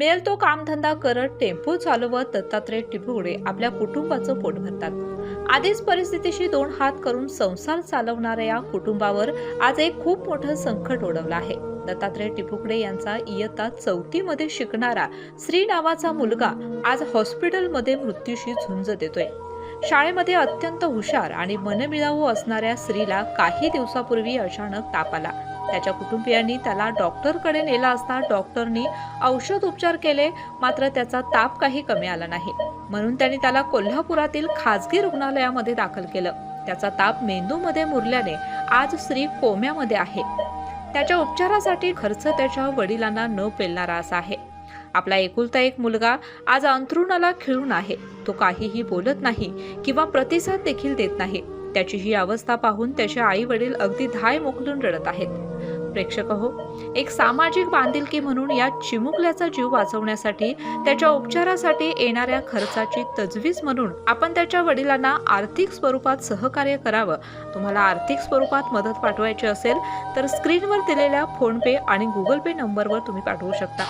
मिळेल तो कामधंदा करत टेम्पो चालवत दत्तात्रय टिपुगडे आपल्या कुटुंबाचं पोट भरतात. आधीच परिस्थितीशी दोन हात करून संसार चालवणाऱ्या या कुटुंबावर आज एक खूप मोठं संकट ओढवलं आहे. दत्तात्रय टिपुकडे यांचा इयत्ता चौथीमध्ये शिकणारा श्री नावाचा मुलगा आज हॉस्पिटलमध्ये मृत्यूशी झुंज देतोय. शाळेमध्ये अत्यंत हुशार आणि मनमिळावू असणाऱ्या स्त्रीला काही दिवसापूर्वी अचानक ताप आला. त्याच्या कुटुंबियांनी त्याला डॉक्टरकडे नेला असता डॉक्टरनी औषध उपचार केले मात्र त्याचा ताप काही कमी आला नाही. म्हणून त्यांनी त्याला कोल्हापुरातील खाजगी रुग्णालयामध्ये दाखल केलं. त्याचा ताप मेंदूमध्ये मुरल्याने आज स्त्री कोम्यामध्ये आहे. त्याच्या उपचारासाठी खर्च त्याच्या वडिलांना न पेलणारा असा आहे. आपला एकुलता एक मुलगा आज अंथरुणाला खिळून आहे. तो काहीही बोलत नाही किंवा प्रतिसाद देखील देत नाही. त्याची ही अवस्था पाहून त्याचे आई वडील अगदी धाय मोकलून रडत आहेत. प्रेक्षक हो एक सामाजिक बांधिलकी म्हणून या चिमुकल्याचा जीव वाचवण्यासाठी त्याच्या उपचारासाठी येणाऱ्या खर्चाची तजवीज म्हणून आपण त्याच्या वडिलांना आर्थिक स्वरूपात सहकार्य करावं. तुम्हाला आर्थिक स्वरूपात मदत पाठवायची असेल तर स्क्रीनवर दिलेल्या फोनपे आणि गुगल पे नंबरवर तुम्ही पाठवू शकता.